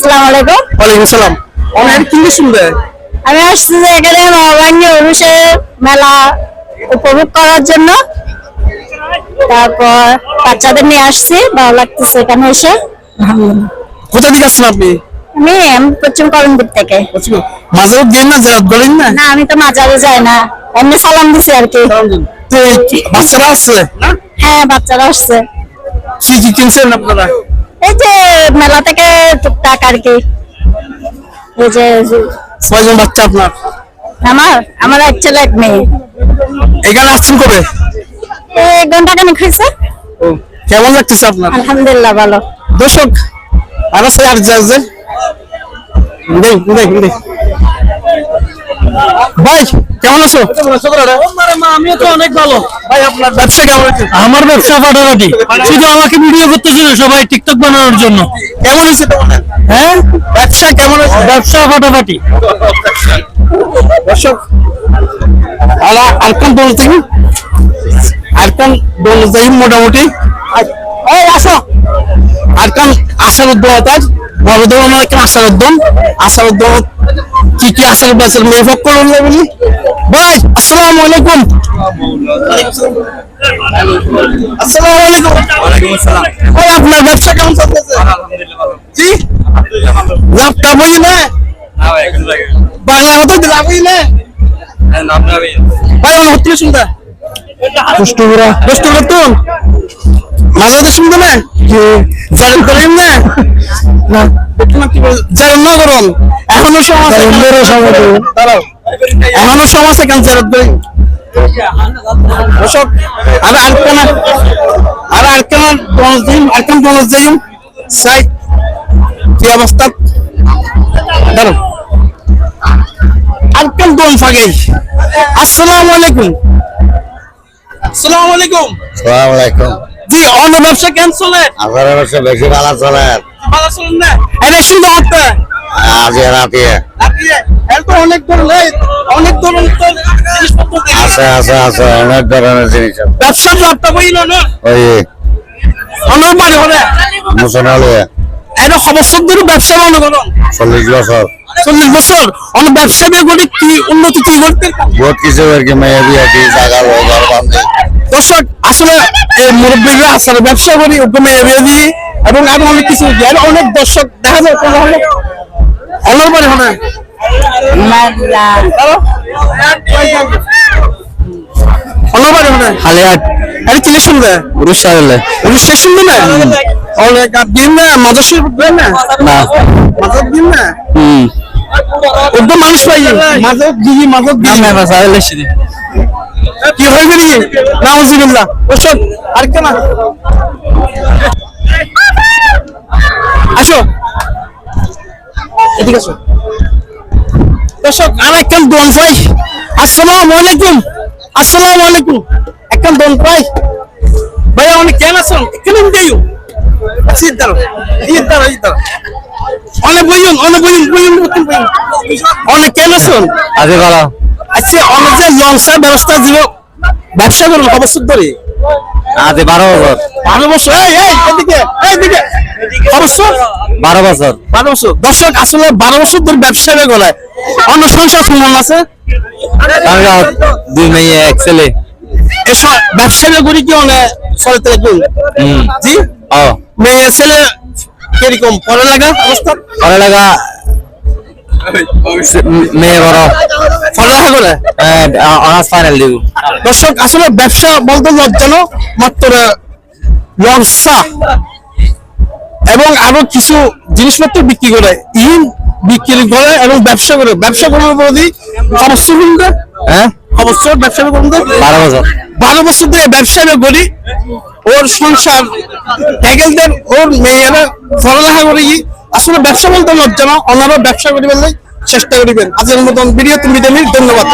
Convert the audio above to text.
আসসালামু আলাইকুম। ওয়ালাইকুম সালাম অনেক শুনবে আমি আসছি যে এখানে অনুষের মেলা উপভোগ করার জন্য। তারপর বাচ্চাদের নিয়ে আসছি ভালো লাগতেছে এখানে এসে। কোথা থেকে আসছেন আপনি? আমি আমি পশ্চিম কলমপুর থেকে। মাঝে গেম না জেরাত বলেন না? না আমি তো মাজারে যাই না। এমনি সালাম দিছি আর কি বাচ্চারা আসছে? হ্যাঁ বাচ্চারা আসছে। কি কি কিনছেন আপনারা? এই যে মেলা থেকে টুকটাক আর কি। এই যে ছয়জন বাচ্চা আপনার? আমার আমার এক ছেলে এক মেয়ে। এখানে আসছেন কবে? এক ঘণ্টা কেন খাইছে কেমন লাগতেছে আপনার? আলহামদুলিল্লাহ ভালো। দর্শক আর আছে আর যা যে দেখ দেখ দেখ। ভাই কেমন আছো? আমিও তো অনেক ভালো। ভাই আপনার ব্যবসা কেমন হচ্ছে আমার ব্যবসা ফাটাফাটি। শুধু আমাকে ভিডিও করতেছিল সবাই টিকটক বানানোর জন্য। কেমন হয়েছে হ্যাঁ? ব্যবসা কেমন হয়েছে? ব্যবসা ফাটাফাটি। দর্শক আলা আরকান থেকে? আরকান দোল যাই মোটামুটি? এই আসো। আরকান আসার একটা আসার উদ্যম আসার উদ্যম কি কি আসার বাসার মেয়ে ভোগ করুন বলি? ভাই আসসালামু আলাইকুম। আসসালামু আলাইকুম। ওয়ালাইকুম আসসালাম। ভাই আপনার ব্যবসা কেমন চলতেছে? জি লাভ কামাই না? না ভাই এখন লাগে বাংলা হতো লাভই না। নাম না ভাই। ভাই অনেক হচ্ছে শুনতে। দুষ্টুরা দুষ্টুরা তো? মাঝে শুনবে না? জারেন করেন না? না। জারেন না করুন এখনও দাঁড়াও। এখনও সময় আছে কেন জারেন করেন দর্শক আর আর আরেকটা না বোনাস দিন আরেকটা বোনাস দিন। সাই কি অবস্থা? দোন ফাগে আসসালামু আলাইকুম। আসসালামু আলাইকুম। সালাম আলাইকুম। জি অন্য ব্যবসা ক্যান্সেল আপনার ব্যবসা বেশি ভালো চলে। ভালো চলেন না? এটা সুন্দর হচ্ছে আজ রাতে। আপনি এর তো অনেক ধরনের অনেক ধরনের তো। আছে আছে আছে অনেক ধরনের জিনিস আছে। ব্যবসার লাভটা বইল না ওই অন্য বাড়ি হলে মুসনালে এটা সমস্যার ধরে ব্যবসা মনে করুন। চল্লিশ বছর। চল্লিশ বছর? অন্য ব্যবসা দিয়ে কি উন্নতি কি করতে বহুত কিছু আর কি মেয়ে বিয়ে কি জায়গা লোক আর বান্ধে দর্শক আসলে এই মুরব্বীরা আসলে ব্যবসা করি এরিয়া দিই এবং আরও অনেক কিছু অনেক দর্শক দেখা যায় কোনো হলে। অন্য বাড়ি হলে। অন্য বাড়ি হলে হালিয়াট আরে কি শুনবে। উড়িষ্যা গেলে উড়িষ্যা শুনবে না? অনেক আর দিন না মাদার শরীফ দেন না? না। মাদক দিন না? হুম। একদম মানুষ পাই মাদক দিই মাদক কি হয়ে গেলি নাউজুবিল্লাহ ওসব আর কেন আসো। এদিকে আসো। দর্শক আর একখান দোন পাই আসসালামু আলাইকুম। আসসালামু আলাইকুম। একখান দোন পাই ভাইয়া অনেক কেন আছেন কেন দিও সিট অনেক বইন অনেক বইন বইন অনেক কেন আছেন আজ ভালো আচ্ছা অনেক যে লঞ্চের ব্যবস্থা দিব ব্যবসা করুন অবশ্যই ধরে আজ বারো বছর। বারো বছর। এই এই এদিকে এইদিকে অবশ্যই বারো বছর। বারো বছর। দর্শক আসলে বারো বছর ধরে ব্যবসা গলায়? অন্য সংসার কেমন আছে? দুই মেয়ে এক ছেলে। এসব ব্যবসা করি কি অনেক চলতে হুম। জি? ও। মেয়ে ছেলে কীরকম? পড়ালেখা অবস্থা? লাগা মেয়ে বড়। পড়ালেখা করে অনার্স ফাইনাল দিব দর্শক আসলে ব্যবসা বলতে লজ্জানো মাত্র লজ্জা এবং আরও কিছু জিনিসপত্র বিক্রি করে ইন বিক্রি করে এবং ব্যবসা করে। ব্যবসা করার প্রতি অবশ্যই কিন্তু হ্যাঁ? অবশ্যই ব্যবসা করতে বারো বছর। বারো বছর ধরে ব্যবসা করি ওর সংসার ট্যাগেলদের ওর মেয়েরা পড়ালেখা করে আসলে ব্যবসা বলতে লজ্জা না ওনারা ব্যবসা করি বললে চেষ্টা করিবেন। আজকের মতন ভিডিও তুমি ধন্যবাদ।